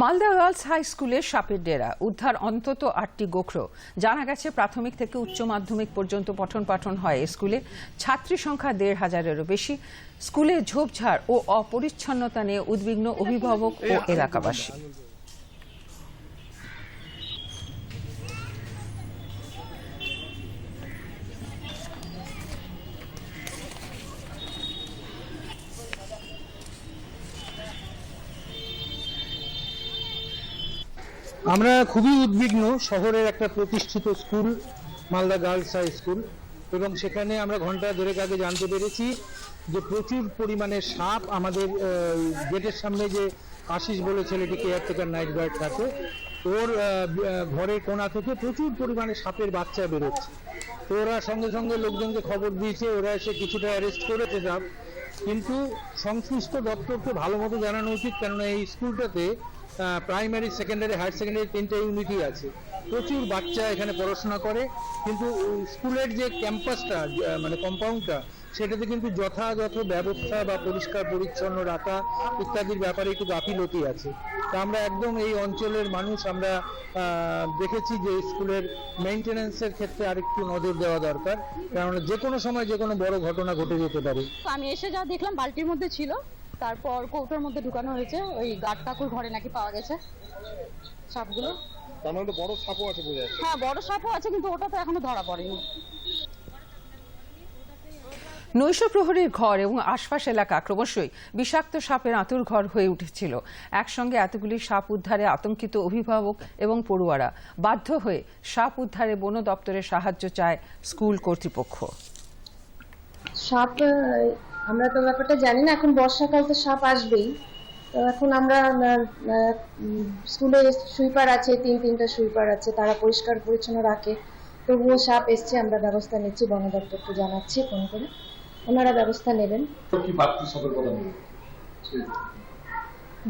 Malda girls high স্কুলে সাপের ডেরা, উদ্ধার অন্তত আটটি গোখরো। জানা গেছে প্রাথমিক থেকে উচ্চ মাধ্যমিক পর্যন্ত পঠন পাঠন হয় স্কুলে। ছাত্রী সংখ্যা দেড় হাজারেরও বেশি। স্কুলে ঝোপঝাড় ও অপরিচ্ছন্নতা নিয়ে উদ্বিগ্ন অভিভাবক ও এলাকাবাসী। আমরা খুবই উদ্বিগ্ন শহরের একটা প্রতিষ্ঠিত school, Malda girls high school, এবং সেখানে আমরা ঘণ্টা দেড়েক আগে জানতে পেরেছি যে প্রচুর পরিমাণে সাপ আমাদের গেটের সামনে যে আশিস বলে ছেলেটি কেয়ারটেকার নাইট গার্ড থাকে, ওর ঘরের কোণা থেকে প্রচুর পরিমাণে সাপের বাচ্চা বেরোচ্ছে। তো ওরা সঙ্গে সঙ্গে লোকজনকে খবর দিয়েছে, ওরা এসে কিছুটা অ্যারেস্ট করেছে সাপ কিন্তু সংশ্লিষ্ট দপ্তরকে ভালো মতো জানানো উচিত, কেননা এই স্কুলটাতে প্রাইমারি সেকেন্ডারি হায়ার সেকেন্ডারি তিনটে ইউনিটই আছে। প্রচুর বাচ্চা এখানে পড়াশোনা করে, কিন্তু স্কুলের যে ক্যাম্পাসটা মানে কম্পাউন্ডটা, সেটাতে কিন্তু যথাযথ ব্যবস্থা বা পরিষ্কার পরিচ্ছন্ন রাখা ইত্যাদির ব্যাপারে একটু গাফিলতি আছে। তা আমরা একদম এই অঞ্চলের মানুষ, আমরা দেখেছি যে স্কুলের মেনটেন্যান্সের ক্ষেত্রে আরেকটু নজর দেওয়া দরকার, কারণ যে কোনো সময় যে কোনো বড় ঘটনা ঘটে যেতে পারে। আমি এসে যা দেখলাম, বালতির মধ্যে ছিল, তারপর কৌটোর মধ্যে ঢুকানো হয়েছে, ওই গাট কাকুর ঘরে নাকি পাওয়া গেছে সাপগুলো তার মানে বড় সাপও আছে বোঝা যাচ্ছে। হ্যাঁ বড় সাপও আছে কিন্তু ওটা তো এখনও ধরা পড়েনি। নৈশ প্রহরীর ঘর এবং আশপাশ এলাকা ক্রমশই বিষাক্ত সাপের আঁতুর ঘর হয়ে উঠেছিল। একসঙ্গে এতগুলি সাপ উদ্ধারে আতঙ্কিত অভিভাবক এবং পড়ুয়ারা বাধ্য হয়ে সাপ উদ্ধারে বন দপ্তরের সাহায্য চায় স্কুল কর্তৃপক্ষ। সাপ আমরা তো ব্যাপারটা জানি না এখন বর্ষাকাল তো সাপ আসবেই। এখন আমরা স্কুলে সুইপার আছে তিন তিনটা সুইপার আছে তারা পরিষ্কার পরিচ্ছন্ন রাখে। তবুও সাপ এসছে আমরা ব্যবস্থা নিচ্ছি বন দপ্তরকে জানাচ্ছি ফোন করে। ওনারা ব্যবস্থা নেবেন।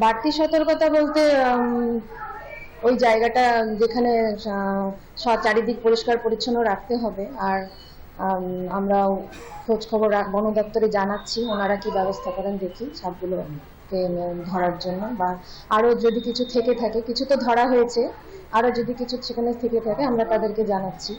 বাড়তি সতর্কতা বলতে ওই জায়গাটা যেখানে চারিদিক পরিষ্কার পরিচ্ছন্ন রাখতে হবে আর আমরা খোঁজ খবর বন দপ্তরে জানাচ্ছি, ওনারা কি ব্যবস্থা করেন দেখি সবগুলো ধরার জন্য। বা আরও যদি কিছু থেকে থাকে, কিছু তো ধরা হয়েছে, আরও যদি কিছু সেখানে থেকে থাকে, আমরা তাদেরকে জানাচ্ছি।